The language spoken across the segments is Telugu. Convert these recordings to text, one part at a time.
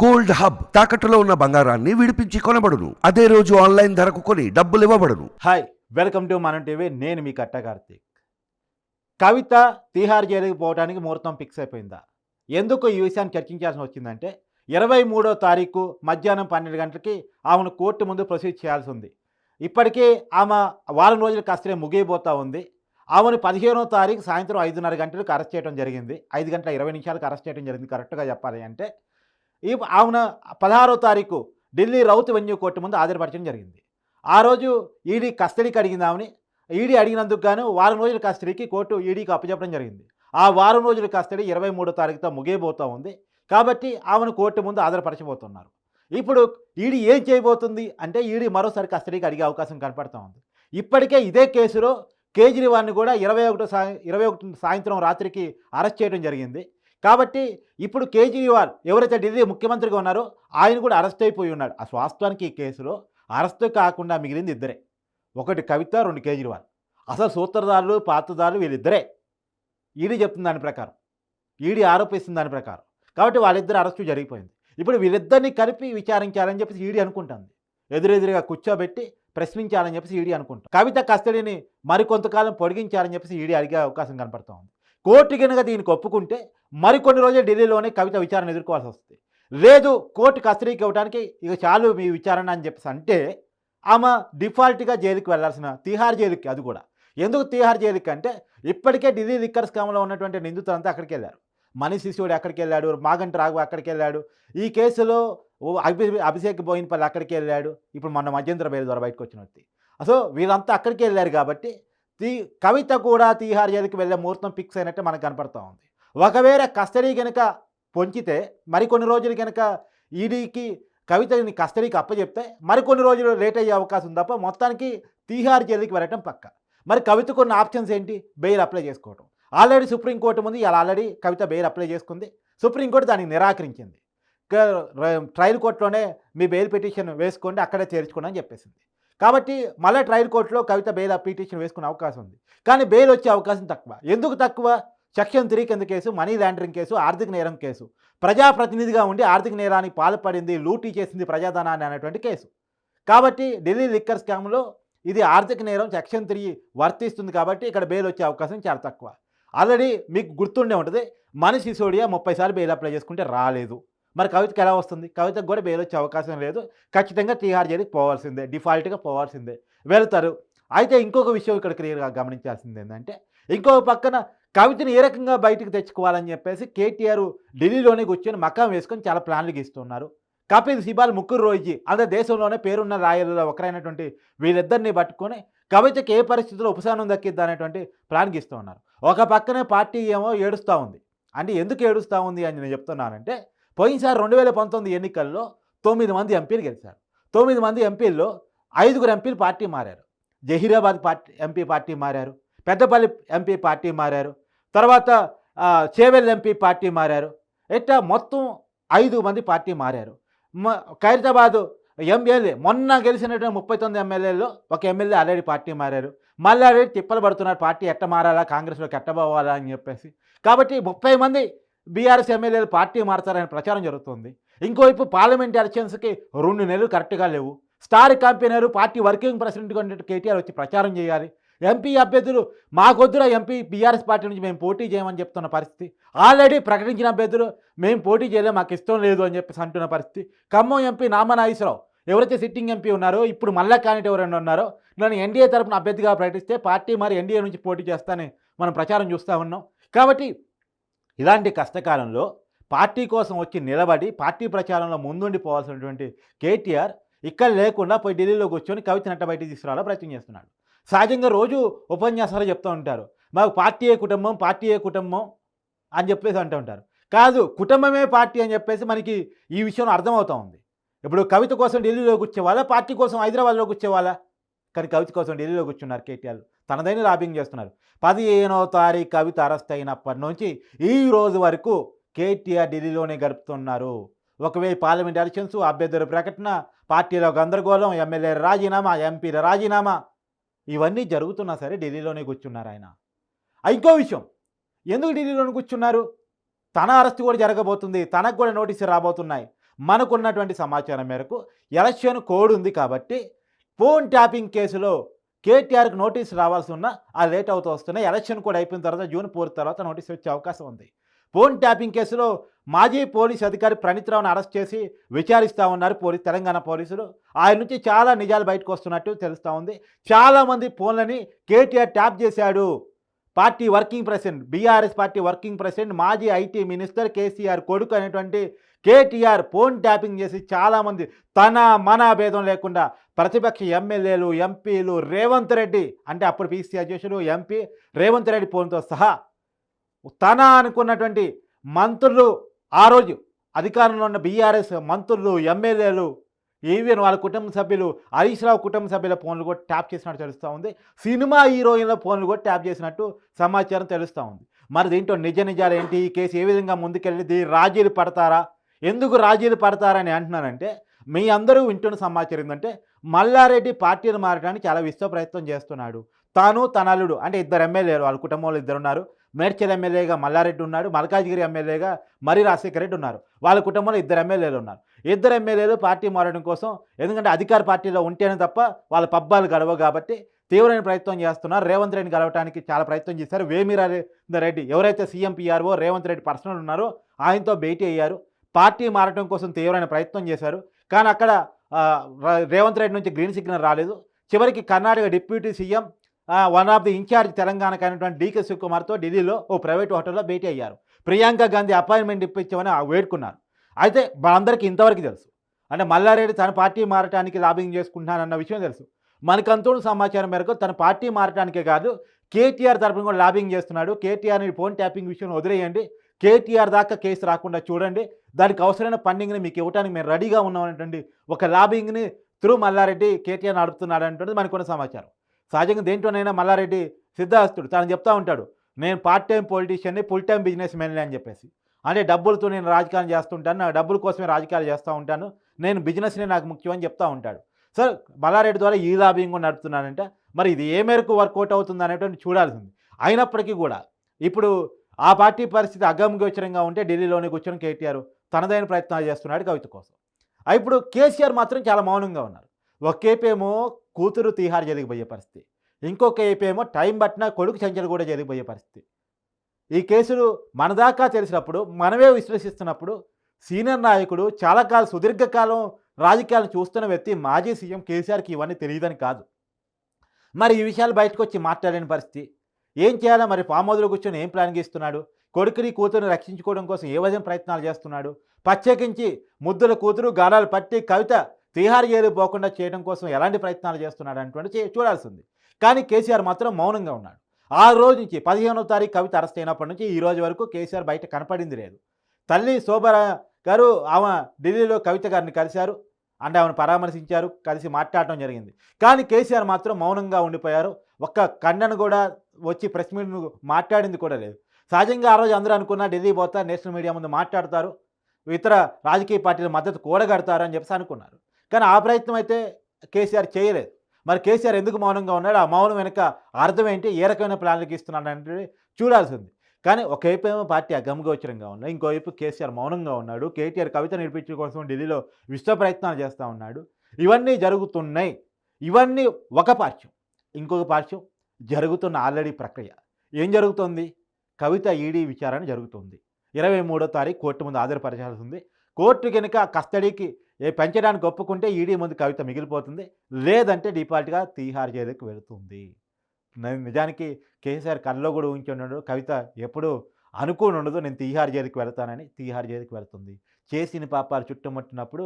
గోల్డ్ హబ్ తాకట్టులో ఉన్న బంగారాన్ని విడిపించి కొనబడును. అదే రోజు ఆన్లైన్ ధరకు కొని డబ్బులు ఇవ్వబడును. Hi welcome to Manam TV నేను మీ కట్ట కార్తీక్. కవిత తీహార్ జైలుకి పోవడానికి ముహూర్తం ఫిక్స్ అయిపోయిందా? ఎందుకు ఈ విషయాన్ని చర్చించాల్సి వచ్చిందంటే ఇరవై మూడో తారీఖు మధ్యాహ్నం పన్నెండు గంటలకి ఆమెను కోర్టు ముందు ప్రొసీడ్ చేయాల్సి ఉంది. ఇప్పటికీ ఆమె వారం రోజుల కస్టడీ ముగియబోతా ఉంది. ఆమెను పదిహేనో తారీఖు సాయంత్రం ఐదున్నర గంటలకు అరెస్ట్ చేయడం జరిగింది. ఐదు గంటల ఇరవై నిమిషాలకు అరెస్ట్ చేయడం జరిగింది. కరెక్ట్గా చెప్పాలి అంటే ఈ ఆమెను పదహారో తారీఖు ఢిల్లీ రౌత్ వెన్యూ కోర్టు ముందు హాజరుపరచడం జరిగింది. ఆ రోజు ఈడీ కస్టడీకి అడిగింది ఆమెని ఈడీ అడిగినందుకు గాను వారం రోజుల కస్టడీకి కోర్టు ఈడీకి అప్పచెప్పడం జరిగింది. ఆ వారం రోజుల కస్టడీ ఇరవై మూడో తారీఖుతో ముగియబోతూ ఉంది. కాబట్టి ఆమెను కోర్టు ముందు హాజరుపరచబోతున్నారు. ఇప్పుడు ఈడీ ఏం చేయబోతుంది అంటే ఈడీ మరోసారి కస్టడీకి అడిగే అవకాశం కనపడుతూ ఉంది. ఇప్పటికే ఇదే కేసులో కేజ్రీవాల్ని కూడా ఇరవై ఒకటో సాయం ఇరవై ఒకటి సాయంత్రం రాత్రికి అరెస్ట్ చేయడం జరిగింది. కాబట్టి ఇప్పుడు కేజ్రీవాల్ ఎవరైతే ఢిల్లీ ముఖ్యమంత్రిగా ఉన్నారో ఆయన కూడా అరెస్ట్ అయిపోయి ఉన్నాడు. ఆ వాస్తవానికి ఈ కేసులో అరెస్ట్ కాకుండా మిగిలింది ఇద్దరే. ఒకటి కవిత రెండు కేజ్రీవాల్. అసలు సూత్రధారులు పాత్రధారులు వీళ్ళిద్దరే. ఈడీ చెప్తుంది దాని ప్రకారం. ఈడీ ఆరోపిస్తుంది దాని ప్రకారం. కాబట్టి వాళ్ళిద్దరు అరెస్టు జరిగిపోయింది. ఇప్పుడు వీళ్ళిద్దరిని కలిపి విచారించాలని చెప్పేసి ఈడీ అనుకుంటుంది. ఎదురెదురుగా కూర్చోబెట్టి ప్రశ్నించాలని చెప్పేసి ఈడీ అనుకుంటాం కవిత కస్టడీని మరికొంతకాలం పొడిగించాలని చెప్పేసి ఈడీ అడిగే అవకాశం కనపడుతూ ఉంది కోర్టు కనుక దీనికి ఒప్పుకుంటే మరికొన్ని రోజులు ఢిల్లీలోనే కవిత విచారణ ఎదుర్కోవాల్సి వస్తుంది. లేదు కోర్టు కస్టడీకి ఇవ్వడానికి ఇక చాలు మీ విచారణ అని చెప్పేసి అంటే ఆమె డిఫాల్ట్గా జైలుకి వెళ్ళాల్సిన తీహార్ జైలుకి అది కూడా. ఎందుకు తీహార్ జైలుకి అంటే ఇప్పటికే ఢిల్లీ లిక్కర్ స్కామ్లో ఉన్నటువంటి నిందితులంతా అక్కడికి వెళ్ళారు. మనీష్ శిశువుడు ఎక్కడికి వెళ్ళాడు? మాగంటి రాఘవ అక్కడికి వెళ్ళాడు? ఈ కేసులో ఓ అభి అభిషేక్ బోయిన్పల్లి అక్కడికి వెళ్ళాడు? ఇప్పుడు మొన్న మధ్యంతర బయలు ద్వారా బయటకు వచ్చిన వ్యక్తి. సో వీళ్ళంతా అక్కడికి వెళ్ళారు కాబట్టి కవిత కూడా తీహార్ జైలుకి వెళ్ళే ముహూర్తం ఫిక్స్ అయినట్టు మనకు కనపడుతూ ఉంది. ఒకవేళ కస్టడీ కనుక పొంచితే మరికొన్ని రోజులు కనుక ఈడీకి కవితని కస్టడీకి అప్పచెప్తే మరికొన్ని రోజులు లేట్ అయ్యే అవకాశం ఉంది తప్ప మొత్తానికి తీహార్ జైలుకి వెళ్ళటం పక్క. మరి కవితకు ఉన్న ఆప్షన్స్ ఏంటి? బెయిల్ అప్లై చేసుకోవటం. ఆల్రెడీ సుప్రీంకోర్టు ముందు ఇలా ఆల్రెడీ కవిత బెయిల్ అప్లై చేసుకుంది. సుప్రీంకోర్టు దానికి నిరాకరించింది. ట్రయల్ కోర్టులోనే మీ బెయిల్ పిటిషన్ వేసుకోండి అక్కడే చేర్చుకోండి అని చెప్పేసింది. కాబట్టి మళ్ళీ ట్రయల్ కోర్టులో కవిత బెయిల్ పిటిషన్ వేసుకునే అవకాశం ఉంది. కానీ బెయిల్ వచ్చే అవకాశం తక్కువ. ఎందుకు తక్కువ? సెక్షన్ త్రీ కింద కేసు మనీ లాండరింగ్ కేసు ఆర్థిక నేరం కేసు. ప్రజాప్రతినిధిగా ఉండి ఆర్థిక నేరానికి పాల్పడింది లూటీ చేసింది ప్రజాధనాన్ని అనేటువంటి కేసు. కాబట్టి ఢిల్లీ లిక్కర్ స్కామ్లో ఇది ఆర్థిక నేరం సెక్షన్ త్రీ వర్తిస్తుంది కాబట్టి ఇక్కడ బెయిల్ వచ్చే అవకాశం చాలా తక్కువ. ఆల్రెడీ మీకు గుర్తుండే ఉంటుంది మనిషి సోడియా ముప్పై సార్లు బెయిల్ అప్లై చేసుకుంటే రాలేదు. మరి కవితకు ఎలా వస్తుంది? కవితకు కూడా బెయిల్ వచ్చే అవకాశం లేదు. ఖచ్చితంగా తీహార్ జైలుకి పోవాల్సిందే డిఫాల్ట్గా పోవాల్సిందే వెళ్తారు. అయితే ఇంకొక విషయం ఇక్కడ క్లియర్గా గమనించాల్సింది ఏంటంటే ఇంకొక పక్కన కవితను ఏ రకంగా బయటకు తెచ్చుకోవాలని చెప్పేసి కేటీఆర్ ఢిల్లీలోనే కూర్చొని మకాం వేసుకొని చాలా ప్లాన్లు గీస్తున్నారు. కపిల్ సిబాల్ ముగ్గురు రోజీ అదే దేశంలోనే పేరున్న రాయలలో ఒకరైనటువంటి వీళ్ళిద్దరిని పట్టుకొని కవితకి ఏ పరిస్థితుల్లో ఉపశమనం దక్కిద్దా అనేటువంటి ప్లాన్ గీస్తూ ఉన్నారు. ఒక పక్కనే పార్టీ ఏమో ఏడుస్తూ ఉంది. అంటే ఎందుకు ఏడుస్తూ ఉంది అని నేను చెప్తున్నానంటే పోయినసారి రెండు వేల పంతొమ్మిది ఎన్నికల్లో తొమ్మిది మంది ఎంపీలు గెలిచారు. తొమ్మిది మంది ఎంపీల్లో ఐదుగురు ఎంపీలు పార్టీ మారారు. జహీరాబాద్ పార్టీ ఎంపీ పార్టీ మారారు. పెద్దపల్లి ఎంపీ పార్టీ మారారు. తర్వాత చేవెల్ ఎంపీ పార్టీ మారారు. ఇట్లా మొత్తం ఐదు మంది పార్టీ మారారు. ఖైరతాబాదు ఎంఎల్ఏ మొన్న గెలిచినటువంటి ముప్పై తొమ్మిది ఎమ్మెల్యేలో ఒక ఎమ్మెల్యే ఆల్రెడీ పార్టీ మారారు. మళ్ళీ ఆల్రెడీ తిప్పలు పడుతున్నారు పార్టీ ఎట్ట మారాలా కాంగ్రెస్లోకి ఎట్ట పోవాలా అని చెప్పేసి. కాబట్టి ముప్పై మంది బీఆర్ఎస్ ఎమ్మెల్యేలు పార్టీ మారుతారనే ప్రచారం జరుగుతుంది. ఇంకోవైపు పార్లమెంట్ ఎలక్షన్స్కి రెండు నెలలు కరెక్ట్గా లేవు. స్టార్ కంపెనీలు పార్టీ వర్కింగ్ ప్రెసిడెంట్గా ఉన్నట్టు కేటీఆర్ వచ్చి ప్రచారం చేయాలి. ఎంపీ అభ్యర్థులు మాకొద్దురా ఎంపీ బీఆర్ఎస్ పార్టీ నుంచి మేము పోటీ చేయమని చెప్తున్న పరిస్థితి. ఆల్రెడీ ప్రకటించిన అభ్యర్థులు మేము పోటీ చేయలేం మాకు ఇష్టం లేదు అని చెప్పేసి అంటున్న పరిస్థితి. ఖమ్మం ఎంపీ నామనాగేశ్వరరావు ఎవరైతే సిట్టింగ్ ఎంపీ ఉన్నారో ఇప్పుడు మళ్ళా క్యాండిడేట్ ఎవరైనా ఉన్నారో నన్ను ఎన్డీఏ తరపున అభ్యర్థిగా ప్రకటిస్తే పార్టీ మరి ఎన్డీఏ నుంచి పోటీ చేస్తానని మనం ప్రచారం చూస్తూ ఉన్నాం. కాబట్టి ఇలాంటి కష్టకాలంలో పార్టీ కోసం వచ్చి నిలబడి పార్టీ ప్రచారంలో ముందుండి పోవాల్సినటువంటి కేటీఆర్ ఇక్కడ లేకుండా పోయి ఢిల్లీలో కూర్చొని కవిత నట్ట బయటికి తీసుకురావాలో ప్రయత్నం చేస్తున్నాడు. సహజంగా రోజు ఉపన్యాసాలు చెప్తూ ఉంటారు. మాకు పార్టీయే కుటుంబం పార్టీయే కుటుంబం అని చెప్పేసి అంటూ ఉంటారు. కాదు కుటుంబమే పార్టీ అని చెప్పేసి మనకి ఈ విషయం అర్థమవుతూ ఉంది. ఇప్పుడు కవిత కోసం ఢిల్లీలోకి వచ్చేవాళ్ళ పార్టీ కోసం హైదరాబాద్లోకి వచ్చేవాళ్ళ కానీ కవిత కోసం ఢిల్లీలో కూర్చున్నారు కేటీఆర్. తనదైన లాబింగ్ చేస్తున్నారు. పదిహేనో తారీఖు కవిత అరెస్ట్ అయినప్పటి నుంచి ఈ రోజు వరకు కేటీఆర్ ఢిల్లీలోనే గడుపుతున్నారు. ఒకవేళ పార్లమెంట్ ఎలక్షన్స్ అభ్యర్థుల ప్రకటన పార్టీలో గందరగోళం ఎమ్మెల్యే రాజీనామా ఎంపీల రాజీనామా ఇవన్నీ జరుగుతున్నా సరే ఢిల్లీలోనే కూర్చున్నారు ఆయన. ఇంకో విషయం ఎందుకు ఢిల్లీలోనే కూర్చున్నారు? తన అరెస్ట్ కూడా జరగబోతుంది తనకు కూడా నోటీసులు రాబోతున్నాయి. మనకున్నటువంటి సమాచారం మేరకు ఎలక్షన్ కోడ్ ఉంది కాబట్టి ఫోన్ ట్యాపింగ్ కేసులో కేటీఆర్కి నోటీస్ రావాల్సి ఉన్నా ఆ లేట్ అవుతూ వస్తున్నాయి. ఎలక్షన్ కూడా అయిపోయిన తర్వాత జూన్ పూర్తి తర్వాత నోటీస్ వచ్చే అవకాశం ఉంది. ఫోన్ ట్యాపింగ్ కేసులో మాజీ పోలీస్ అధికారి ప్రణీత్రావును అరెస్ట్ చేసి విచారిస్తూ ఉన్నారు పోలీస్ తెలంగాణ పోలీసులు. ఆయన నుంచి చాలా నిజాలు బయటకు వస్తున్నట్టు తెలుస్తూ ఉంది. చాలామంది ఫోన్లని కేటీఆర్ ట్యాప్ చేశాడు. Party working president BRS party working president మాజీ ఐటీ మినిస్టర్ కేసీఆర్ కొడుకు అనేటువంటి కేటీఆర్ ఫోన్ ట్యాపింగ్ చేసి చాలామంది తన మన భేదం లేకుండా ప్రతిపక్ష ఎమ్మెల్యేలు ఎంపీలు రేవంత్ రెడ్డి అంటే అప్పుడు పీసీ అధ్యక్షుడు ఎంపీ రేవంత్ రెడ్డి ఫోన్తో సహా తన అనుకున్నటువంటి మంత్రులు ఆ రోజు అధికారంలో ఉన్న బీఆర్ఎస్ మంత్రులు ఎమ్మెల్యేలు ఈవెన్ వాళ్ళ కుటుంబ సభ్యులు హరీష్ రావు కుటుంబ సభ్యుల ఫోన్లు కూడా ట్యాప్ చేసినట్టు తెలుస్తూ ఉంది. సినిమా హీరోయిన్ల ఫోన్లు కూడా ట్యాప్ చేసినట్టు సమాచారం తెలుస్తూ ఉంది. మరి దీంట్లో నిజ నిజాలు ఏంటి? ఈ కేసు ఏ విధంగా ముందుకెళ్ళి రాజీలు పడతారా? ఎందుకు రాజీలు పడతారని అంటున్నానంటే మీ అందరూ వింటున్న సమాచారం ఏంటంటే మల్లారెడ్డి పార్టీని మారడానికి చాలా విశ్వ ప్రయత్నం చేస్తున్నాడు. తాను తన అల్లుడు అంటే ఇద్దరు ఎమ్మెల్యేలు వాళ్ళ కుటుంబంలో ఇద్దరు ఉన్నారు. మేడ్చల్ ఎమ్మెల్యేగా మల్లారెడ్డి ఉన్నాడు మల్కాజ్గిరి ఎమ్మెల్యేగా మరి రాజశేఖర రెడ్డి ఉన్నారు. వాళ్ళ కుటుంబంలో ఇద్దరు ఎమ్మెల్యేలు ఉన్నారు. ఇద్దరు ఎమ్మెల్యేలు పార్టీ మారడం కోసం ఎందుకంటే అధికార పార్టీలో ఉంటేనే తప్ప వాళ్ళ పబ్బాలు గడవ కాబట్టి తీవ్రమైన ప్రయత్నం చేస్తున్నారు. రేవంత్ రెడ్డిని గెలవడానికి చాలా ప్రయత్నం చేశారు. వేమిరా రెడ్డి ఎవరైతే CM PRO Revanth Reddy personal ఉన్నారో ఆయనతో భేటీ అయ్యారు. పార్టీ మారడం కోసం తీవ్రమైన ప్రయత్నం చేశారు. కానీ అక్కడ రేవంత్ రెడ్డి నుంచి గ్రీన్ సిగ్నల్ రాలేదు. చివరికి Karnataka deputy CM one of the in-charge తెలంగాణకు అయినటువంటి డీకే శివకుమార్తో ఢిల్లీలో ఓ ప్రైవేట్ హోటల్లో భేటీ అయ్యారు. ప్రియాంక గాంధీ అపాయింట్మెంట్ ఇప్పించామని ఆ వేడుకున్నారు. అయితే మనందరికీ ఇంతవరకు తెలుసు. అంటే మల్లారెడ్డి తన పార్టీ మారటానికి లాబింగ్ చేసుకుంటున్నానన్న విషయం తెలుసు. మనకంతోడు సమాచారం మేరకు తన పార్టీ మారటానికే కాదు కేటీఆర్ తరపున కూడా లాబింగ్ చేస్తున్నాడు. కేటీఆర్ని ఫోన్ ట్యాపింగ్ విషయం వదిలేయండి. కేటీఆర్ దాకా కేసు రాకుండా చూడండి. దానికి అవసరమైన ఫండింగ్ని మీకు ఇవ్వడానికి మేము రెడీగా ఉన్నామనేటువంటి ఒక లాబింగ్ని త్రూ మల్లారెడ్డి కేటీఆర్ నడుపుతున్నాడు అనేటువంటిది మనకున్న సమాచారం. సహజంగా దేంట్లోనైనా మల్లారెడ్డి సిద్ధాస్తుడు తను చెప్తా ఉంటాడు నేను పార్ట్ టైం పొలిటీషియన్ని ఫుల్ టైం బిజినెస్ మెన్ అని చెప్పేసి. అంటే డబ్బులతో నేను రాజకీయాలు చేస్తుంటాను నా డబ్బుల కోసమే రాజకీయాలు చేస్తూ ఉంటాను నేను బిజినెస్నే నాకు ముఖ్యం అని చెప్తా ఉంటాడు. సార్ మల్లారెడ్డి ద్వారా ఈ లాబింగ్ కూడా నడుపుతున్నానంటే మరి ఇది ఏ మేరకు వర్కౌట్ అవుతుంది అనేటువంటి చూడాల్సింది. అయినప్పటికీ కూడా ఇప్పుడు ఆ పార్టీ పరిస్థితి అగమగోచరంగా ఉంటే ఢిల్లీలోనే కూర్చొని కేటీఆర్ తనదైన ప్రయత్నాలు చేస్తున్నాడు కవిత కోసం. ఇప్పుడు కేసీఆర్ మాత్రం చాలా మౌనంగా ఉన్నారు. ఒకేపేమో కూతురు తీహార్ జరిగిపోయే పరిస్థితి. ఇంకొక ఏపేమో టైం పట్టినా కొడుకు చంచలు కూడా జరిగిపోయే పరిస్థితి. ఈ కేసులు మనదాకా తెలిసినప్పుడు మనమే విశ్లేషిస్తున్నప్పుడు సీనియర్ నాయకుడు చాలా కాలం సుదీర్ఘకాలం రాజకీయాలను చూస్తున్న వ్యక్తి మాజీ సీఎం కేసీఆర్కి ఇవన్నీ తెలియదని కాదు. మరి ఈ విషయాలు బయటకు వచ్చి మాట్లాడలేని పరిస్థితి. ఏం చేయాలో మరి? ఫామ్ హౌస్లో కూర్చొని ఏం ప్లాన్ చేస్తున్నాడు? కొడుకుని కూతురుని రక్షించుకోవడం కోసం ఏ విధంగా ప్రయత్నాలు చేస్తున్నాడు? ప్రత్యేకించి ముద్దుల కూతురు గాలాలు పట్టి కవిత తీహార్ జైలు పోకుండా చేయడం కోసం ఎలాంటి ప్రయత్నాలు చేస్తున్నాడు అటువంటి చూడాల్సింది. కానీ కేసీఆర్ మాత్రం మౌనంగా ఉన్నాడు. ఆ రోజు నుంచి పదిహేనో తారీఖు కవిత అరెస్ట్ అయినప్పటి నుంచి ఈ రోజు వరకు కేసీఆర్ బయట కనపడింది లేదు. తల్లి శోభర గారు ఆమె ఢిల్లీలో కవిత గారిని కలిశారు. అంటే ఆమెను పరామర్శించారు. కలిసి మాట్లాడటం జరిగింది. కానీ కేసీఆర్ మాత్రం మౌనంగా ఉండిపోయారు. ఒక్క ఖండన కూడా వచ్చి ప్రెస్ మీట్ మాట్లాడింది కూడా లేదు. సహజంగా ఆ రోజు అందరూ అనుకున్నా ఢిల్లీ పోతా నేషనల్ మీడియా ముందు మాట్లాడతారు. ఇతర రాజకీయ పార్టీల మద్దతు కూడగడతారు అని చెప్పేసి అనుకున్నారు. కానీ ఆ ప్రయత్నం అయితే కేసీఆర్ చేయలేదు. మరి కేసీఆర్ ఎందుకు మౌనంగా ఉన్నాడు? ఆ మౌనం వెనుక అర్థం ఏంటి? ఏ రకమైన ప్లాన్లకు ఇస్తున్నాడు అంటే చూడాల్సింది కానీ ఒకవైపు ఏమో పార్టీ అగమగోచరంగా ఉన్నాయి ఇంకోవైపు కేసీఆర్ మౌనంగా ఉన్నాడు. కేటీఆర్ కవిత నేర్పించడం కోసం ఢిల్లీలో విశ్వ ప్రయత్నాలు చేస్తూ ఉన్నాడు. ఇవన్నీ జరుగుతున్నాయి. ఇవన్నీ ఒక పార్శ్వం. ఇంకొక పార్శ్వం జరుగుతున్న ఆల్రెడీ ప్రక్రియ. ఏం జరుగుతుంది? కవిత ఈడీ విచారణ జరుగుతుంది. ఇరవై మూడో తారీఖు కోర్టు ముందు హాజరుపరచాల్సి ఉంది. కోర్టు కనుక కస్టడీకి ఏ పెంచడానికి ఒప్పుకుంటే ఈడీ ముందు కవిత మిగిలిపోతుంది. లేదంటే డిఫాల్ట్గా తీహార్ జైలుకి వెళుతుంది. నిజానికి కేసీఆర్ కళ్ళలో కూడా ఊహించి కవిత ఎప్పుడు అనుకోని ఉండదు. నేను తీహార్ జైలుకి వెళ్తానని తీహార్ జైలుకి వెళుతుంది. చేసిన పాపాలు చుట్టుముట్టినప్పుడు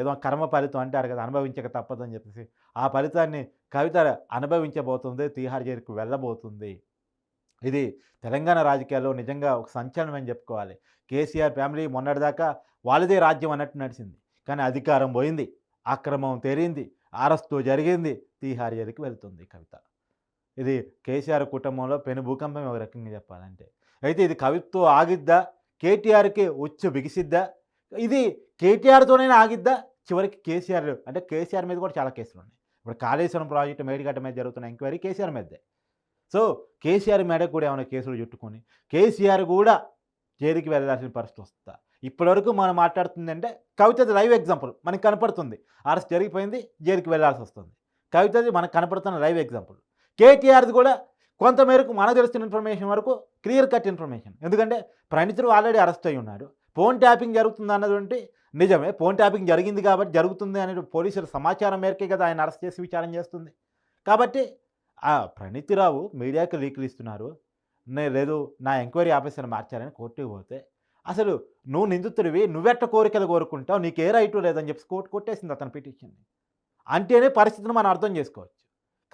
ఏదో కర్మ ఫలితం అంటారు కదా అనుభవించక తప్పదని చెప్పేసి ఆ ఫలితాన్ని కవిత అనుభవించబోతుంది. తీహార్ జైలుకు వెళ్ళబోతుంది. ఇది తెలంగాణ రాజకీయాల్లో నిజంగా ఒక సంచలనం అని చెప్పుకోవాలి. కేసీఆర్ ఫ్యామిలీ మొన్నటిదాకా వాళ్ళదే రాజ్యం అన్నట్టు నడిచింది. కానీ అధికారం పోయింది అక్రమం తేరింది అరెస్టు జరిగింది తీహార్ జైలుకి వెళ్తుంది కవిత. ఇది కేసీఆర్ కుటుంబంలో పెను భూకంపం ఒక రకంగా చెప్పాలంటే. అయితే ఇది కవిత్వం ఆగిద్దా? కేటీఆర్కి ఉచ్చు బిగిసిద్దా? ఇది కేటీఆర్తోనైనా ఆగిద్దా? చివరికి కేసీఆర్ అంటే కేసీఆర్ మీద కూడా చాలా కేసులు ఉన్నాయి. ఇప్పుడు కాళేశ్వరం ప్రాజెక్టు మేడిగడ్డ మీద జరుగుతున్న ఎంక్వైరీ కేసీఆర్ మీదే. సో కేసీఆర్ మేడకు కూడా ఏమైనా కేసులు చుట్టుకొని కేసీఆర్ కూడా జైలుకి వెళ్ళాల్సిన పరిస్థితి వస్తుందా? ఇప్పటివరకు మనం మాట్లాడుతుంది అంటే కవితది లైవ్ ఎగ్జాంపుల్ మనకి కనపడుతుంది. అరెస్ట్ జరిగిపోయింది జైలుకి వెళ్ళాల్సి వస్తుంది. కవితది మనకు కనపడుతున్న లైవ్ ఎగ్జాంపుల్. కేటీఆర్ది కూడా కొంతమేరకు మనకు తెలుస్తున్న ఇన్ఫర్మేషన్ వరకు క్లియర్ కట్ ఇన్ఫర్మేషన్. ఎందుకంటే ప్రణితుడు ఆల్రెడీ అరెస్ట్ అయి ఉన్నాడు. ఫోన్ ట్యాపింగ్ జరుగుతుంది అన్నటువంటి నిజమే. ఫోన్ ట్యాపింగ్ జరిగింది కాబట్టి జరుగుతుంది అనే పోలీసుల సమాచారం మేరకే కదా ఆయన అరెస్ట్ చేసి విచారం చేస్తుంది. కాబట్టి ఆ ప్రణితిరావు మీడియాకి లీకులు ఇస్తున్నారు. నేను లేదు నా ఎంక్వైరీ ఆఫీసర్ మార్చారని కోర్టుకు పోతే అసలు నువ్వు నిందితుడివి నువ్వెట్ట కోరికలు కోరుకుంటావు నీకు ఏ రైటు లేదని చెప్పి కోర్టు కొట్టేసింది అతని పిటిషన్ని. అంటేనే పరిస్థితిని మనం అర్థం చేసుకోవచ్చు.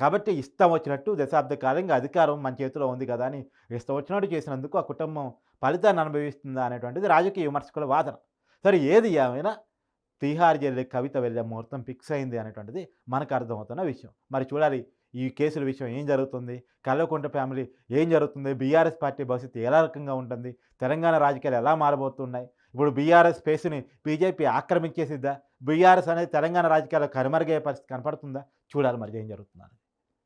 కాబట్టి ఇష్టం వచ్చినట్టు దశాబ్ద కాలంగా అధికారం మన చేతిలో ఉంది కదా అని ఇష్టం వచ్చినట్టు చేసినందుకు ఆ కుటుంబం ఫలితాన్ని అనుభవిస్తుందా అనేటువంటిది రాజకీయ విమర్శకుల వాదన. సరే ఏది ఏమైనా తీహార్ జైలు కవిత వెళ్ళే ముహూర్తం ఫిక్స్ అయింది అనేటువంటిది మనకు అర్థమవుతున్న విషయం. మరి చూడాలి ఈ కేసుల విషయం ఏం జరుగుతుంది? కల్వకుంట ఫ్యామిలీ ఏం జరుగుతుంది? బీఆర్ఎస్ పార్టీ భవిష్యత్తు ఎలా రకంగా ఉంటుంది? తెలంగాణ రాజకీయాలు ఎలా మారబోతున్నాయి? ఇప్పుడు బీఆర్ఎస్ స్పేస్ని బీజేపీ ఆక్రమించేసిద్దా? బీఆర్ఎస్ అనేది తెలంగాణ రాజకీయాల్లో కనుమరుగయ్యే పరిస్థితి కనపడుతుందా? చూడాలి మరి ఏం జరుగుతుందని